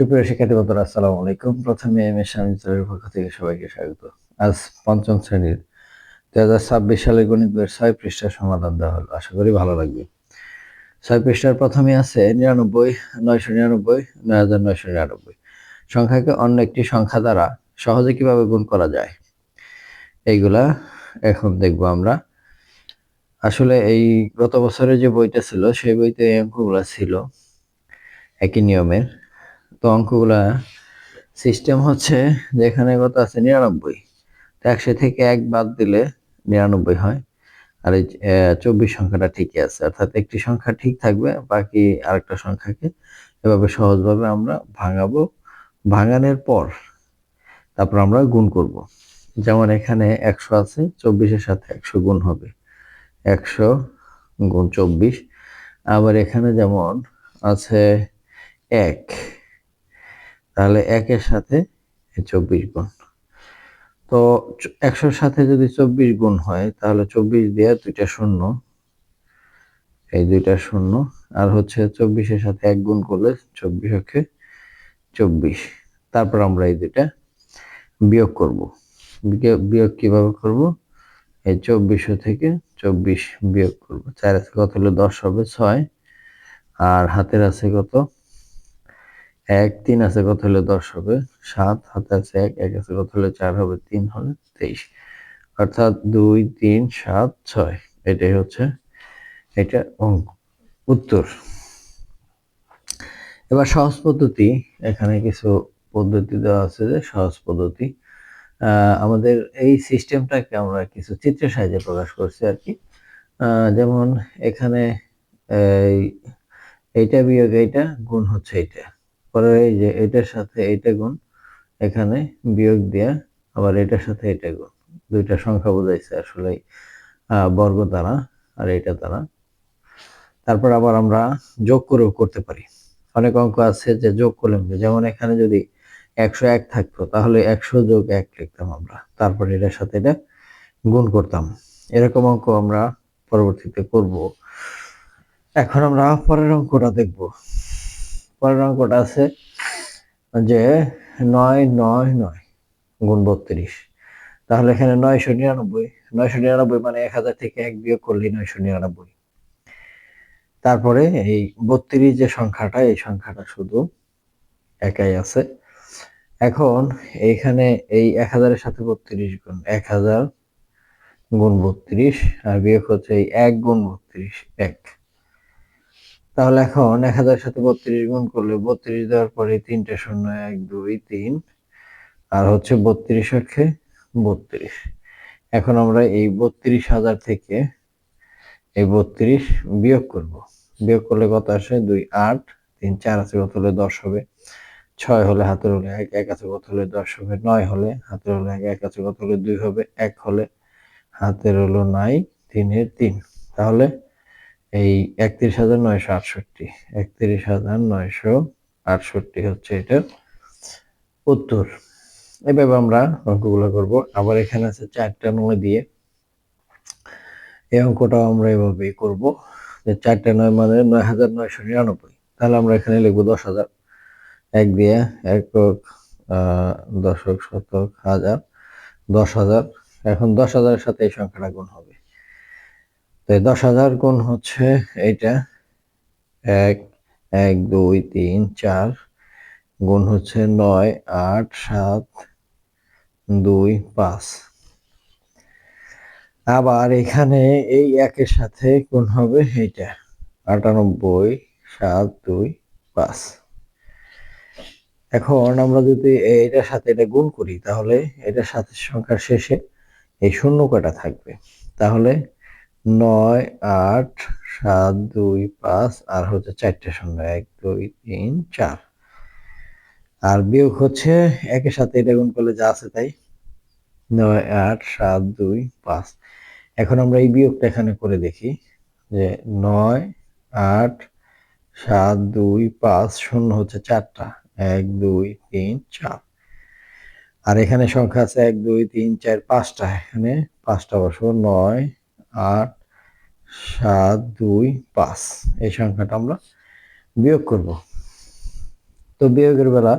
সুপ্রিয় শিক্ষার্থী বন্ধুরা, আসসালামু আলাইকুম। প্রথমে এম এস স্বামীর পক্ষ থেকে সবাইকে স্বাগত। আজ পঞ্চম শ্রেণির দুই হাজার ছাব্বিশ সালের গণিত বইয়ের ছয় পৃষ্ঠার সমাধান দেওয়া হলো। আশা করি ভালো লাগবে। ছয় পৃষ্ঠার প্রথমে আছে নিরানব্বই, নয়শো নিরানব্বই, নয় হাজার নয়শো নিরানব্বই। সংখ্যাকে অন্য একটি সংখ্যা দ্বারা সহজে কীভাবে গুণ করা যায়? এইগুলা এখন দেখব আমরা। আসলে এই গত বছরের যে বইটা ছিল, সেই বইতে এই অঙ্কগুলা ছিল। একই নিয়মের। তো অঙ্কগুলা সিস্টেম হচ্ছে যে এখানে কত আছে? নিরানব্বই। তো একশো থেকে এক বাদ দিলে নিরানব্বই হয়। আর এই চব্বিশ সংখ্যাটা ঠিকই আছে। অর্থাৎ একটি সংখ্যা ঠিক থাকবে, বাকি আরেকটা সংখ্যাকে এভাবে সহজভাবে আমরা ভাঙাবো। ভাঙানোর পর তারপর আমরা গুণ করব। যেমন এখানে একশো আছে, চব্বিশের সাথে একশো গুণ হবে। একশো গুণ চব্বিশ। আবার এখানে যেমন আছে এক। তাহলে একের সাথে চব্বিশ গুণ। তো একশোর সাথে যদি চব্বিশ গুণ হয়, তাহলে চব্বিশ দিয়ে দুইটা শূন্য। এই দুইটা শূন্য, আর হচ্ছে চব্বিশের সাথে এক গুণ করলে চব্বিশ অক্ষে চব্বিশ। তারপর আমরা এই দুইটা বিয়োগ করব। বিয়োগ কীভাবে করব? এই চব্বিশশো থেকে চব্বিশ বিয়োগ করব। চার আছে কত হলে দশ হবে? ছয়। আর হাতের আছে কত? এক তিন আছে, কত হলে দশ হবে? সাত হাতে আছে এক এক আছে, কত হলে চার হবে? তিন হলে তেইশ। অর্থাৎ দুই, তিন, সাত, ছয়। এটাই হচ্ছে, এটা অঙ্ক। উত্তর। এবার সহজ পদ্ধতি। এখানে কিছু পদ্ধতি দেওয়া আছে যে সহজ পদ্ধতি। আমাদের এই সিস্টেমটাকে আমরা কিছু চিত্রের সাহায্যে প্রকাশ করছি আর কি। যেমন এখানে এইটা বিয়োগ এইটা গুণ হচ্ছে এইটা। পরে এই যে এটার সাথে এটা গুণ, এখানে বিয়োগ দেয়া আবার এটার সাথে এটা গুণ। দুইটা সংখ্যা বোঝাইছে আসলে বর্গ দ্বারা আর এটা দ্বারা। তারপর আবার আমরা যোগ করেও করতে পারি। অনেক অঙ্ক আছে যে যোগ করলাম যেমন এখানে যদি একশো এক থাকতো, তাহলে একশো যোগ এক লিখতাম আমরা। তারপর এটার সাথে এটা গুণ করতাম। এরকম অঙ্ক আমরা পরবর্তীতে করব। এখন আমরা পরের অঙ্কটা দেখব। অঙ্কটা আছে যে নয় নয় নয় গুণ বত্রিশ। তাহলে এখানে নয়শো নিরানব্বই নয়শো নিরানব্বই মানে এক হাজার থেকে এক বিয়োগ করলে নয়শো নিরানব্বই। তারপরে এই বত্রিশ যে সংখ্যাটা, এই সংখ্যাটা শুধু একাই আছে। এখন এইখানে এই এক হাজারের সাথে বত্রিশ গুণ এক হাজার গুণ বত্রিশ, আর বিয়োগ হচ্ছে এই এক গুণ বত্রিশ, এক। তাহলে এখন এক হাজার সাথে বত্রিশ গুণ করলে বত্রিশ দেওয়ার পরে তিনটে শূন্য, এক, দুই, তিন, আর হচ্ছে বত্রিশ অক্ষে বত্রিশ। এখন আমরা এই বত্রিশ হাজার থেকে এই বত্রিশ বিয়োগ করব। বিয়োগ করলে কত আসে? দুই, আট, তিন, চার আছে কত হলে দশ হবে। ছয় হলে হাতের হলে এক এক আছে কত হলে দশ হবে। নয় হলে হাতের হলে এক এক আছে কত হলে দুই হবে। এক হলে হাতের হলো নাই, তিনের তিন। তাহলে এই একত্রিশ হাজার নয়শো আটষট্টি, একত্রিশ হাজার নয়শো আটষট্টি হচ্ছে এটা উত্তর। এভাবে আমরা অঙ্কগুলো করব। আবার এখানে আছে চারটা নয় দিয়ে। এই অঙ্কটাও আমরা এভাবেই করব যে চারটা নয় মানে নয় হাজার নয়শো নিরানব্বই। তাহলে আমরা এখানে লিখব দশ হাজার। এক দিয়ে একক দশক শতক হাজার, দশ হাজার। এখন দশ হাজারের সাথে এই সংখ্যাটা গুণ হবে। তো দশ হাজার গুণ হচ্ছে এইটা। এক এক, দুই, তিন, চার গুণ হচ্ছে নয়, আট, সাত, দুই, পাঁচ। আবার এখানে এই একের সাথে গুণ হবে এইটা, আটানব্বই, সাত, দুই, পাঁচ। এখন আমরা যদি এটার সাথে এটা গুণ করি, তাহলে এটার সাথে সংখ্যার শেষে এই শূন্য কটা থাকবে। তাহলে নয়, আট, সাত, দুই, পাঁচ, আর হচ্ছে চারটে শূন্য, এক, দুই, তিন, চার। আর বিয়োগ হচ্ছে একের সাথে এটা গুণ করলে যা আছে তাই। নয়, আট, সাত, দুই, পাঁচ। এখন আমরা এই বিয়োগটা এখানে করে দেখি যে নয়, আট, সাত, দুই, পাঁচ, শূন্য হচ্ছে চারটা। এক, দুই, তিন, চার। আর এখানে সংখ্যা আছে এক, দুই, তিন, চার, পাঁচটা। এখানে পাঁচটা বসবো। নয় আট, সাত, দুই, পাঁচ। এই সংখ্যাটা আমরা বিয়োগ করব। তো বিয়োগের বেলা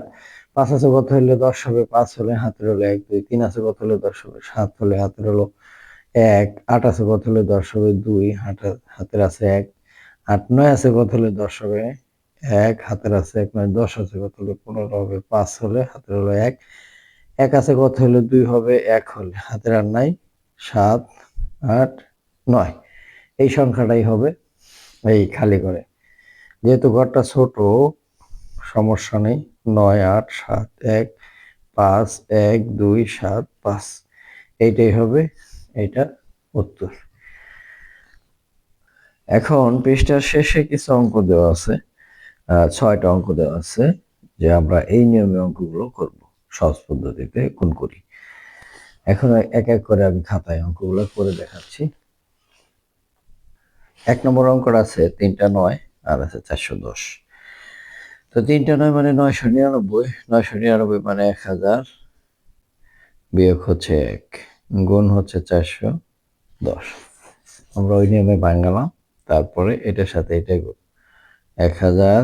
পাঁচ আছে কত হলে দশ হবে? পাঁচ হলে হাতের হলো এক, দুই, তিন আছে কত হলে দশ হবে? সাত হলে হাতের হলো এক, আট আছে কত হলে দশ হবে? দুই হাতের হাতের আছে এক, আট, নয় আছে কত হলে দশ হবে? এক হাতের আছে এক, নয়, দশ আছে কত হলে পনেরো হবে? পাঁচ হলে হাতের হলো এক এক আছে কত হলে দুই হবে? এক হলে হাতের আর নাই, সাত, আট নয়। এই সংখ্যাটাই হবে এই খালি করে। যেহেতু ঘরটা ছোট, সমস্যা নেই। নয়, আট, সাত, এক, পাঁচ, এক, দুই, সাত, পাঁচ। এইটাই হবে এটা উত্তর। এখন পৃষ্ঠার শেষে কিছু অঙ্ক দেওয়া আছে। ছয়টা অঙ্ক দেওয়া আছে যে আমরা এই নিয়মে অঙ্কগুলো করব। সহজ পদ্ধতিতে কোন করি। এখন এক এক করে আমি খাতায় অঙ্কগুলো করে দেখাচ্ছি। এক নম্বর অঙ্কটা আছে তিনটা নয়, আর আছে চারশো দশ। তো তিনটা নয় মানে নয়শো নিরানব্বই নয়শো নিরানব্বই মানে এক হাজার, বিয়োগ হচ্ছে এক, গুণ হচ্ছে চারশো দশ। আমরা ওই নিয়মে বাঙ্গালাম তারপরে এটার সাথে এটা গুণ এক হাজার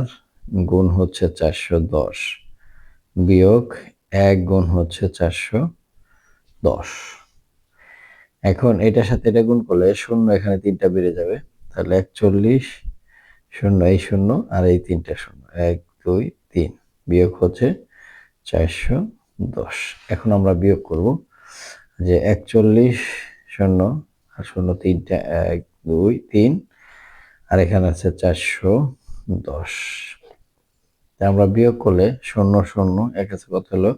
গুণ হচ্ছে চারশো দশ, বিয়োগ এক গুণ হচ্ছে চারশো দশ। এখন এটার সাথে এটা গুণ করলে শূন্য এখানে তিনটা বেড়ে যাবে। তাহলে একচল্লিশ শূন্য, এই শূন্য আর এই তিনটা শূন্য। এক, দুই, তিন। বিয়োগ হচ্ছে চারশো দশ। এখন আমরা বিয়োগ করব যে একচল্লিশ শূন্য আর শূন্য তিনটা, এক, দুই, তিন। আর এখানে আছে চারশো দশ। আমরা বিয়োগ করলে শূন্য শূন্য, এক আছে কত হলো?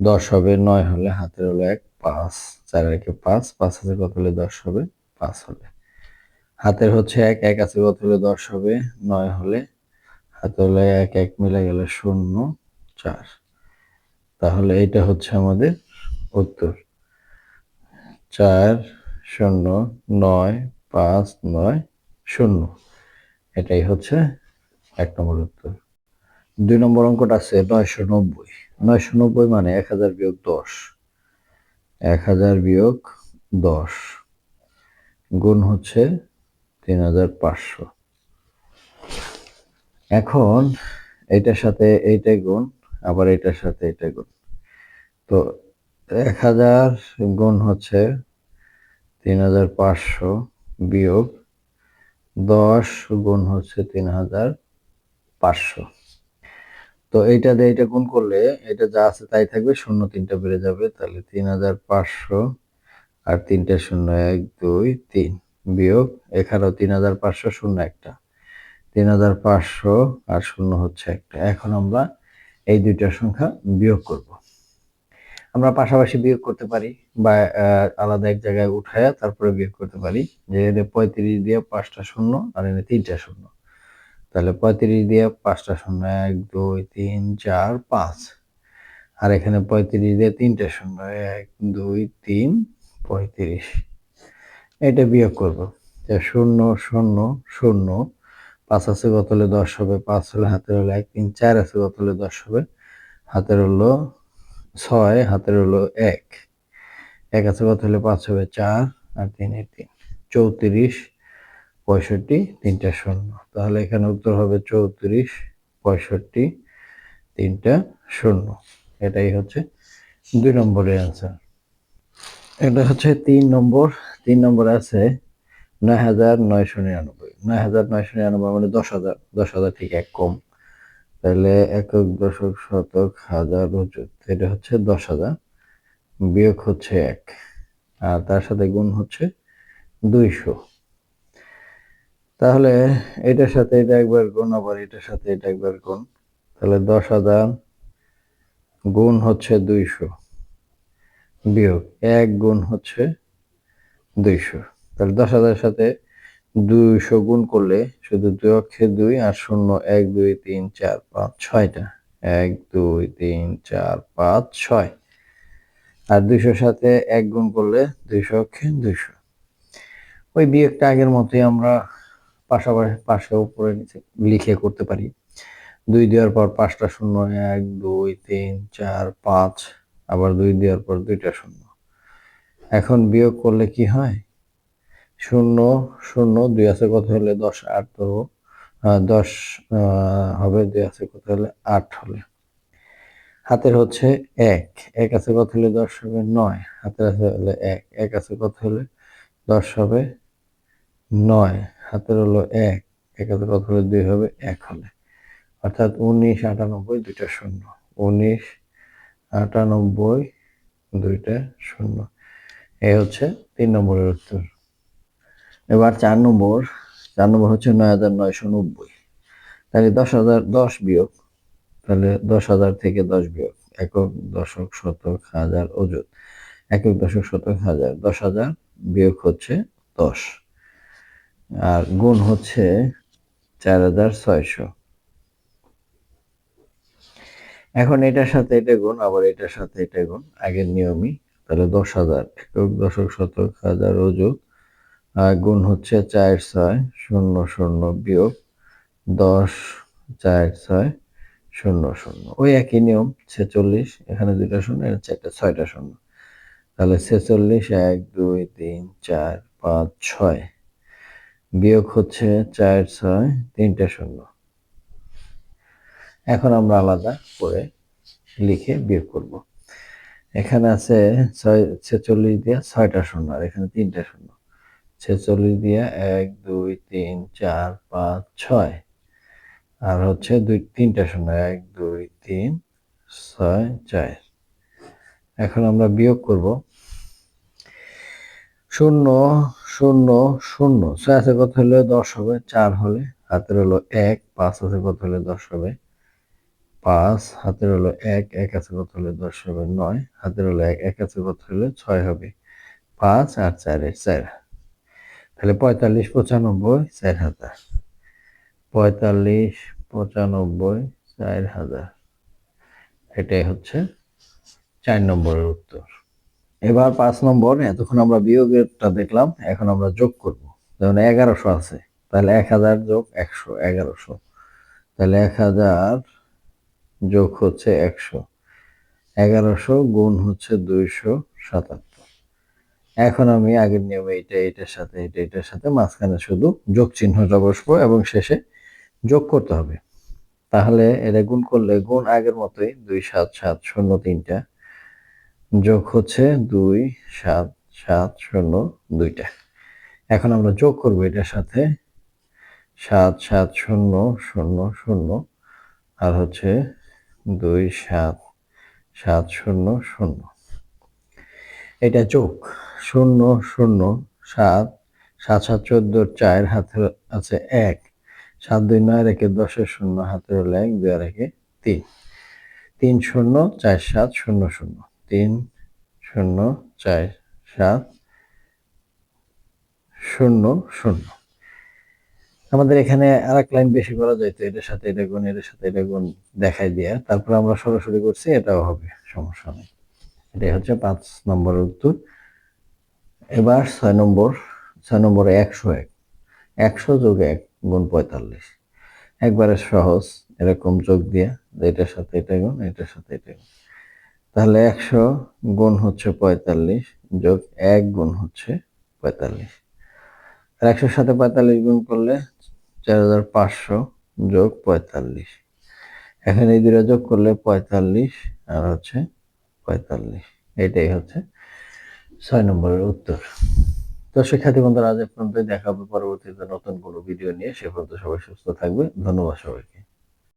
দশ হবে, নয় হলে হাতের হলো এক, পাঁচ। চার একে পাঁচ পাঁচ আছে কত হলে দশ হবে? পাঁচ হলে হাতের হচ্ছে এক এক আছে কত হলে দশ হবে, নয় হলে। হাতে হলে এক এক মিলে গেলে শূন্য, চার। তাহলে এটা হচ্ছে আমাদের উত্তর। চার, শূন্য, নয়, পাঁচ, নয়, শূন্য। এটাই হচ্ছে এক নম্বর উত্তর। দুই নম্বর অঙ্কটা আছে নয়শো নব্বই। নয়শো নব্বই মানে এক হাজার বিয়োগ দশ। এক হাজার বিয়োগ দশ। গুণ হচ্ছে তিন হাজার পাঁচশো। এখন এইটার সাথে এইটাই গুণ, আবার এটার সাথে এটা গুণ। তো এক হাজার গুণ হচ্ছে তিন হাজার পাঁচশো বিয়োগ দশ গুণ হচ্ছে তিন হাজার পাঁচশো। তো এইটা দিয়ে এটা গুণ করলে এটা যা আছে তাই থাকবে, শূন্য তিনটা বেড়ে যাবে, তাহলে তিন হাজার পাঁচশো আর তিনটা শূন্য এক দুই তিন। বিয়োগ, এখানেও তিন হাজার পাঁচশো শূন্য একটা। তিন হাজার পাঁচশো আর শূন্য হচ্ছে একটা। এখন আমরা এই দুইটা সংখ্যা বিয়োগ করব। আমরা পাশাপাশি বিয়োগ করতে পারি বা আলাদা এক জায়গায় উঠায় তারপরে বিয়োগ করতে পারি। যে এনে পঁয়ত্রিশ দিয়ে পাঁচটা শূন্য আর এনে তিনটা শূন্য। তাহলে পঁয়ত্রিশ দিয়ে পাঁচটা শূন্য, এক, দুই, তিন, চার, পাঁচ। আর এখানে পঁয়ত্রিশ দিয়ে তিনটা শূন্য, এক, দুই, তিন, পঁয়ত্রিশ। এটা বিয়োগ করব। শূন্য শূন্য শূন্য, পাঁচ আছে কত হলে দশ হবে, পাঁচ হলে হাতের হলো এক, তিন, চার আছে কত হলে দশ হবে, হাতের হলো ছয়, হাতের হলো এক এক আছে কত হলে পাঁচ হবে চার আর তিন তিনে তিন, চৌত্রিশ, পঁয়ষট্টি, তিনটা শূন্য। তাহলে এখানে উত্তর হবে চৌত্রিশ, পঁয়ষট্টি, তিনটা শূন্য। এটাই হচ্ছে দুই নম্বরের অ্যান্সার এটা হচ্ছে তিন নম্বর তিন নম্বর আছে নয় হাজার নয়শো নিরানব্বই। নয় হাজার নয়শো নিরানব্বই মানে দশ হাজার দশ হাজার ঠিক এক কম। তাহলে একক দশক শতক হাজার এটা হচ্ছে দশ হাজার, বিয়োগ হচ্ছে এক, আর তার সাথে গুণ হচ্ছে দুইশো। তাহলে এটার সাথে এটা একবার গুণ, আবার এটার সাথে এটা একবার গুণ। তাহলে দশ হাজার গুণ হচ্ছে দুইশো, বিয়োগ এক গুণ হচ্ছে দুইশো। তাহলে দশ হাজারের সাথে দুইশো গুণ করলে শুধু দুই অক্ষে দুই আর শূন্য এক, দুই, তিন, চার, পাঁচ, ছয়টা। এক, দুই, তিন, চার, পাঁচ, ছয়। আর দুইশোর সাথে এক গুণ করলে দুইশো অক্ষে দুইশো। ওই বিয়োগটা আগের মতোই আমরা পাশাপাশি পাশে উপরে নিচে লিখে করতে পারি। দুই দেওয়ার পর পাঁচটা শূন্য, এক, দুই, তিন, চার, পাঁচ। আবার দুই দেওয়ার পর দুইটা শূন্য। এখন বিয়োগ করলে কি হয়? শূন্য শূন্য, দুই আছে কত হলে দশ, আট তো দশ হবে, দুই আছে কত হলে আট হলে। হাতের হচ্ছে এক এক আছে কত হলে দশ হবে নয়। হাতের আছে হলে এক এক আছে কত হলে দশ হবে নয়। হাতের হলো এক এক আছে কত হলে দুই হবে এক হলে। অর্থাৎ উনিশ, আটানব্বই, দুইটা শূন্য। উনিশ, আটানব্বই, দুইটা শূন্য। এই হচ্ছে তিন নম্বরের উত্তর। এবার চার নম্বর চার নম্বর হচ্ছে নয় হাজার নয়শো নব্বই। তাহলে দশ হাজার, দশ বিয়োগ, তাহলে দশ হাজার থেকে দশ বিয়োগ, একক দশক শতক হাজার অযুত একক দশক শতক হাজার, দশ হাজার বিয়োগ হচ্ছে দশ। আর গুণ হচ্ছে চার হাজার ছয়শো। এখন এটার সাথে এটা গুণ, আবার এটার সাথে এটা গুণ, আগের নিয়মই তাহলে দশ হাজার। একক দশক শতক হাজার অযুত গুণ হচ্ছে চার ছয়, শূন্য শূন্য বিয়োগ দশ, চার ছয়, শূন্য শূন্য। ওই একই নিয়ম, ছেচল্লিশ, এখানে দুইটা শূন্য, এখানে চারটা, ছয়টা শূন্য। তাহলে ছেচল্লিশ, এক, দুই, তিন, চার, পাঁচ, ছয়। বিয়োগ হচ্ছে চার ছয়, তিনটা শূন্য। এখন আমরা আলাদা করে লিখে বিয়োগ করব। এখানে আছে ছয়, ছেচল্লিশ দিয়া ছয়টা শূন্য, আর এখানে তিনটা শূন্য। ছেচল্লিশ দিয়ে এক, দুই, তিন, চার, পাঁচ, ছয়। আর হচ্ছে দুই, তিনটা শূন্য, এক, দুই, তিন, ছয়, চার। এখন আমরা বিয়োগ করব। শূন্য শূন্য শূন্য। ছয় আছে কত হলে দশ হবে? চার হলে। হাতের হলো এক, পাঁচ আছে কত হলে দশ হবে? পাঁচ, হাতের হলো এক এক আছে কত হলে দশ হবে নয়, হাতের হলো এক এক আছে কত হলে ছয় হবে। পাঁচ আর চারের চার। তাহলে পঁয়তাল্লিশ পঁচানব্বই, চার হাজার। পঁয়তাল্লিশ পঁচানব্বই, চার হাজার। এটাই হচ্ছে চার নম্বরের উত্তর। এবার পাঁচ নম্বর, এতক্ষণ আমরা বিয়োগেরটা দেখলাম, এখন আমরা যোগ করব। যেমন এগারোশো আছে, তাহলে এক হাজার যোগ একশো, এগারোশো। তাহলে এক হাজার যোগ হচ্ছে একশো। এগারোশো গুণ হচ্ছে দুইশো সাতাত্তর। এখন আমি আগের নিয়মে এটা, এটার সাথে, এটা, এটার সাথে মাঝখানে শুধু যোগ চিহ্নটা বসবো এবং শেষে যোগ করতে হবে। তাহলে এটা গুণ করলে গুণ আগের মতোই দুই সাত সাত শূন্য তিনটা যোগ হচ্ছে দুই সাত সাত শূন্য দুইটা। এখন আমরা যোগ করব এটার সাথে সাত সাত শূন্য শূন্য শূন্য আর হচ্ছে দুই সাত সাত শূন্য শূন্য। এটা যোগ, শূন্য শূন্য, সাত সাত সাত চোদ্দোর চার হাতে আছে এক, সাত দুই নয় রেখে দশের শূন্য হাতে হলো এক, দুই রেখে তিন। তিন শূন্য, চার সাত, শূন্য শূন্য। তিন শূন্য, চার সাত, শূন্য শূন্য। আমাদের এখানে আর এক লাইন বেশি করা যাইতো এটার সাথে এটা গুণ এটার সাথে এটা গুণ দেখাই দিয়ে। তারপর আমরা সরাসরি করছি, এটাও হবে, সমস্যা নেই। এটাই হচ্ছে পাঁচ নম্বরের উত্তর। এবার ছয় নম্বর, ছয় নম্বরে একশো এক। একশো যোগ এক গুণ পঁয়তাল্লিশ। একবারে সহজ, এরকম যোগ দিয়ে এটার সাথে এটা গুণ, এটার সাথে এটা গুণ। তাহলে একশো গুণ হচ্ছে পঁয়তাল্লিশ, যোগ এক গুণ হচ্ছে পঁয়তাল্লিশ। আর একশোর সাথে পঁয়তাল্লিশ গুণ করলে চার হাজার পাঁচশো যোগ পঁয়তাল্লিশ। এখানে এই দুটো যোগ করলে পঁয়তাল্লিশ আর হচ্ছে পঁয়তাল্লিশ। এটাই হচ্ছে ছয় নম্বরের উত্তর। তো শিক্ষার্থী বন্ধুরা, আজ পর্যন্ত দেখাবো পরবর্তীতে নতুন কোনো ভিডিও নিয়ে। সে পর্যন্ত সবাই সুস্থ থাকবে ধন্যবাদ সবাইকে।